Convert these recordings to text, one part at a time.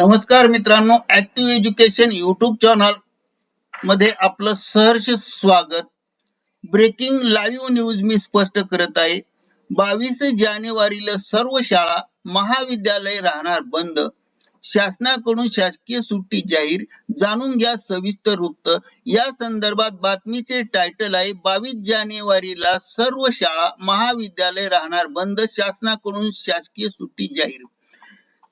नमस्कार मित्रांनो active education YouTube चॅनलमध्ये आपलं सहर्ष स्वागत. ब्रेकिंग लाईव्ह न्यूज मी स्पष्ट करत आहे. बावीस जानेवारीला सर्व शाळा महाविद्यालय राहणार बंद. शासनाकडून शासकीय सुट्टी जाहीर जाणून घ्या सविस्तर वृत्त. या संदर्भात बातमीचे टायटल आहे बावीस जानेवारीला सर्व शाळा महाविद्यालय राहणार बंद. शासनाकडून शासकीय सुट्टी जाहीर.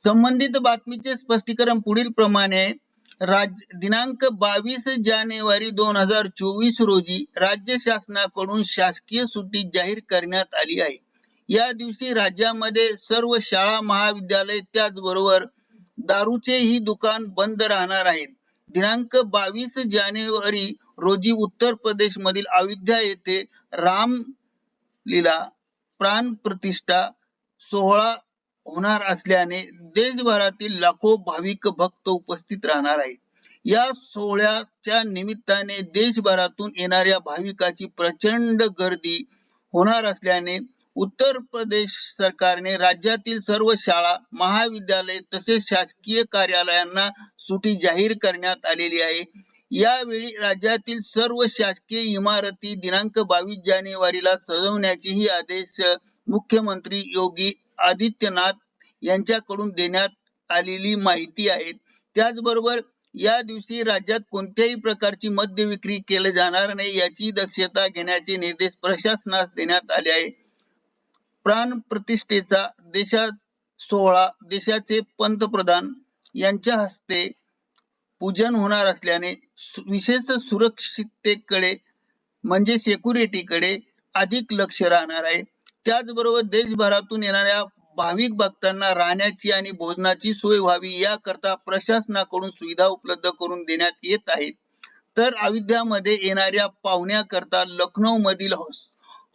संबंधित बातमीचे स्पष्टीकरण पुढील प्रमाणे आहे. राज्य दिनांक बावीस जानेवारी दोन हजार चोवीस रोजी राज्य शासनाकडून शासकीय सुट्टी जाहीर करण्यात आली आहे या दिवशी राज्यामध्ये सर्व शाळा महाविद्यालय त्याचबरोबर दारूचेही दुकान बंद राहणार आहेत दिनांक बावीस जानेवारी रोजी उत्तर प्रदेश मधील अयोध्या येथे राम लीला प्राण प्रतिष्ठा सोहळा होणार असल्याने देशभरातील लाखो भाविक भक्त उपस्थित राहणार आहेत. या सोहळ्याच्या निमित्ताने देशभरातून येणाऱ्या भाविकाची प्रचंड गर्दी होणार असल्याने उत्तर प्रदेश सरकारने राज्यातील सर्व शाळा महाविद्यालय तसेच शासकीय कार्यालयांना सुटी जाहीर करण्यात आलेली आहे. यावेळी राज्यातील सर्व शासकीय इमारती दिनांक बावीस जानेवारीला सजवण्याचेही आदेश मुख्यमंत्री योगी आदित्यनाथ यांच्याकडून देण्यात आलेली माहिती आहे. त्याचबरोबर या दिवशी राज्यात कोणत्याही प्रकारची मद्य विक्री केली जाणार नाही याची दक्षता घेण्याचे निर्देश प्रशासनास देण्यात आले आहे प्राण प्रतिष्ठेचा देशात सोहळा देशाचे पंतप्रधान यांच्या हस्ते पूजन होणार असल्याने विशेष सुरक्षिततेकडे म्हणजे सेक्युरिटीकडे अधिक लक्ष राहणार आहे. त्याचबरोबर देशभरातून येणाऱ्या भाविक भक्तांना राहण्याची आणि भोजनाची सोय व्हावी याकरता प्रशासनाकडून सुविधा उपलब्ध करून देण्यात येत आहेत. तर अयोध्यामध्ये येणाऱ्या पाहुण्याकरता लखनौ मधील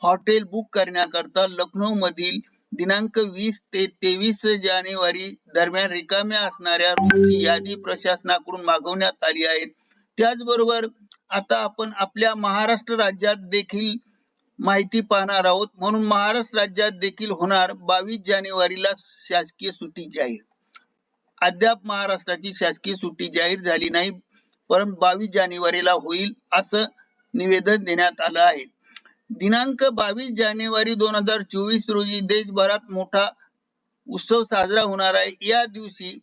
हॉटेल बुक करण्याकरता लखनौ मधील दिनांक वीस ते तेवीस जानेवारी दरम्यान रिकाम्या असणाऱ्या रूमची यादी प्रशासनाकडून मागवण्यात आली आहे. त्याचबरोबर आता आपण आपल्या महाराष्ट्र राज्यात देखील माहिती पाहणार आहोत. म्हणून महाराष्ट्र राज्यात देखील होणार बावीस जानेवारीला शासकीय सुट्टी जाहीर. अद्याप महाराष्ट्राची शासकीय सुट्टी जाहीर झाली नाही परंतु बावीस जानेवारीला होईल असं निवेदन देण्यात आलं आहे. दिनांक बावीस जानेवारी दोन हजार चोवीस रोजी देशभरात मोठा उत्सव साजरा होणार आहे. या दिवशी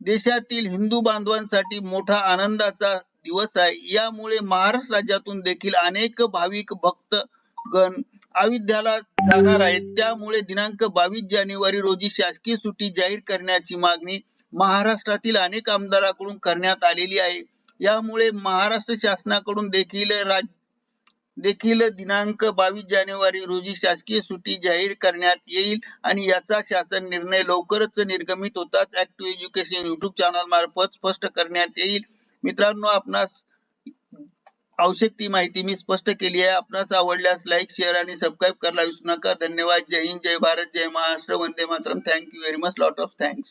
देशातील हिंदू बांधवांसाठी मोठा आनंदाचा दिवस आहे. यामुळे महाराष्ट्र राज्यातून देखील अनेक भाविक भक्त गण अयोध्याला जाणार आहेत. त्यामुळे दिनांक बावीस जानेवारी रोजी शासकीय सुट्टी जाहीर करण्याची मागणी महाराष्ट्रातील अनेक आमदारांकडून करण्यात आलेली आहे. यामुळे महाराष्ट्र शासनाकडून देखील राज देखील दिनांक बावीस जानेवारी रोजी शासकीय सुट्टी जाहीर करण्यात येईल आणि याचा शासन निर्णय लवकरच निर्गमित होताच ऍक्टिव्ह एज्युकेशन युट्यूब चॅनल मार्फत स्पष्ट करण्यात येईल. मित्रांनो आपणास आवश्यक ती माहिती मी स्पष्ट केली आहे. आपणास आवडल्यास लाईक शेअर आणि सबस्क्राईब करायला विसरू नका. धन्यवाद. जय हिंद जय भारत जय महाराष्ट्र. वंदे Mataram. Thank you very much lot of thanks